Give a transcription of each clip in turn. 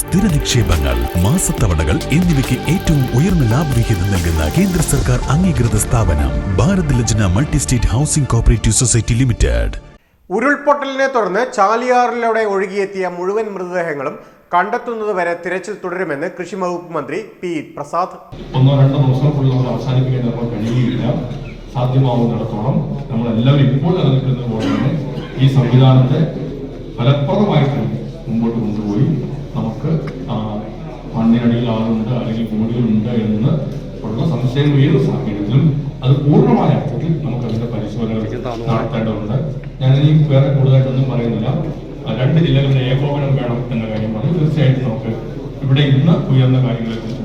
സ്ഥിര നിക്ഷേപങ്ങൾ മാസത്തവണകൾ എന്നിവയ്ക്ക് ഏറ്റവും ഉയർന്ന ലാഭവിഹിതം നൽകുന്ന കേന്ദ്ര സർക്കാർ അംഗീകൃത സ്ഥാപനം Bharat Lajna multi state housing cooperative society limited. ഉരുൾപൊട്ടലിനെ തുടർന്ന് ചാലിയാറിലൂടെ ഒഴുകിയെത്തിയ മുഴുവൻ മൃതദേഹങ്ങളും കണ്ടെത്തുന്നതുവരെ തിരച്ചിൽ തുടരുമെന്ന് കൃഷി വകുപ്പ് മന്ത്രി പി പ്രസാദ്. ഒന്നോ രണ്ടോ ദിവസങ്ങൾക്കുള്ളിൽ നമ്മൾ അവസാനിപ്പിക്കാൻ നമ്മൾ കഴിയുകയില്ല. സാധ്യമാവുന്നിടത്തോളം നമ്മൾ എല്ലാവരും ഇപ്പോൾ നിലനിൽക്കുന്നത് പോലെ തന്നെ ഈ സംവിധാനത്തെ ഫലപ്രദമായിട്ട് മുമ്പോട്ട് കൊണ്ടുപോയി. മണ്ണിനടിയിൽ ആളുണ്ട് അല്ലെങ്കിൽ കോടികളുണ്ട് എന്ന് ഉള്ള സംശയം ഏത് സാഹചര്യത്തിലും അത് പൂർണമായ അർത്ഥത്തിൽ നമുക്ക് അതിന്റെ പരിശോധനകൾ നടത്തേണ്ടതുണ്ട്. ഞാൻ ഇനി വേറെ കൂടുതലായിട്ടൊന്നും പറയുന്നില്ല. രണ്ട് ജില്ലകളുടെ ഏകോപനം വേണം എന്ന കാര്യം പറഞ്ഞു തീർച്ചയായിട്ടും നമുക്ക് ഇവിടെ ഇന്ന് ഉയർന്ന കാര്യങ്ങളെക്കുറിച്ച്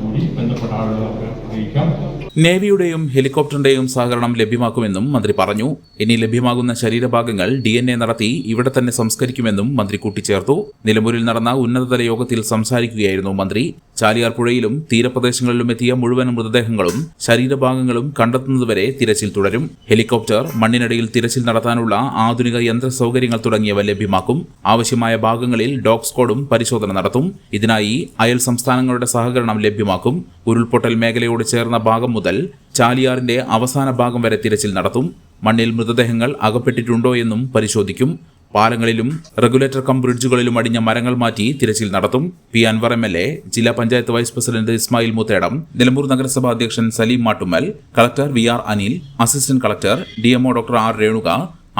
നേവിയുടെയും ഹെലികോപ്റ്ററിന്റെയും സഹകരണം ലഭ്യമാക്കുമെന്നും മന്ത്രി പറഞ്ഞു. ഇനി ലഭ്യമാകുന്ന ശരീരഭാഗങ്ങൾ ഡി എൻ എ നടത്തി ഇവിടെ തന്നെ സംസ്കരിക്കുമെന്നും മന്ത്രി കൂട്ടിച്ചേർത്തു. നിലമ്പൂരിൽ നടന്ന ഉന്നതതല യോഗത്തിൽ സംസാരിക്കുകയായിരുന്നു മന്ത്രി. ചാലിയാർ പുഴയിലും തീരപ്രദേശങ്ങളിലും എത്തിയ മുഴുവൻ മൃതദേഹങ്ങളും ശരീരഭാഗങ്ങളും കണ്ടെത്തുന്നതുവരെ തിരച്ചിൽ തുടരും. ഹെലികോപ്റ്റർ മണ്ണിനടിയിൽ തിരച്ചിൽ നടത്താനുള്ള ആധുനിക യന്ത്ര സൗകര്യങ്ങൾ തുടങ്ങിയവ ലഭ്യമാക്കും. ആവശ്യമായ ഭാഗങ്ങളിൽ ഡോഗ് സ്ക്വാഡും പരിശോധന നടത്തും. ഇതിനായി അയൽ സംസ്ഥാനങ്ങളുടെ സഹകരണം ലഭ്യമാക്കും. ഉരുൾപൊട്ടൽ മേഖലയോട് ചേർന്ന ഭാഗം മുതൽ ചാലിയാറിന്റെ അവസാന ഭാഗം വരെ തിരച്ചിൽ നടത്തും. മണ്ണിൽ മൃതദേഹങ്ങൾ അകപ്പെട്ടിട്ടുണ്ടോ എന്നും പരിശോധിക്കും. പാലങ്ങളിലും റെഗുലേറ്റർ കം ബ്രിഡ്ജുകളിലും അടിഞ്ഞ മരങ്ങൾ മാറ്റി തിരച്ചിൽ നടത്തും. P. Anvar M L A ജില്ലാ പഞ്ചായത്ത് വൈസ് പ്രസിഡന്റ് ഇസ്മായിൽ മുത്തേടം നിലമ്പൂർ നഗരസഭാ അധ്യക്ഷൻ Saleem Mattummal collector V R Anil assistant collector D MO doctor R Renuka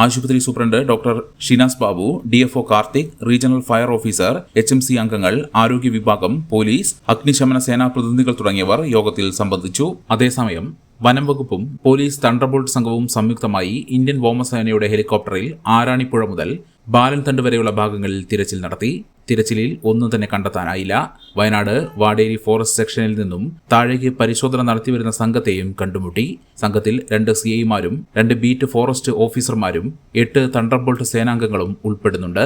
ആശുപത്രി superintendent doctor Shinas Babu DFO Karthik regional fire officer H M C അംഗങ്ങൾ ആരോഗ്യ വിഭാഗം police അഗ്നിശമന സേനാ പ്രതിനിധികൾ തുടങ്ങിയവർ യോഗത്തിൽ സംബന്ധിച്ചു. അതേസമയം വനം വകുപ്പും പോലീസ് തണ്ടർബോൾട്ട് സംഘവും സംയുക്തമായി ഇന്ത്യൻ വ്യോമസേനയുടെ ഹെലികോപ്റ്ററിൽ ആരാണിപ്പുഴ മുതൽ ബാലൻതണ്ട് വരെയുള്ള ഭാഗങ്ങളിൽ തിരച്ചിൽ നടത്തി. തിരച്ചിലിൽ ഒന്നും തന്നെ കണ്ടെത്താനായില്ല. വയനാട് വാടേരി ഫോറസ്റ്റ് സെക്ഷനിൽ നിന്നും താഴേക്ക് പരിശോധന നടത്തിവരുന്ന സംഘത്തെയും കണ്ടുമുട്ടി. സംഘത്തിൽ രണ്ട് സി ഐമാരും രണ്ട് ബീറ്റ് ഫോറസ്റ്റ് ഓഫീസർമാരും എട്ട് തണ്ടർബോൾട്ട് സേനാംഗങ്ങളും ഉൾപ്പെടുന്നുണ്ട്.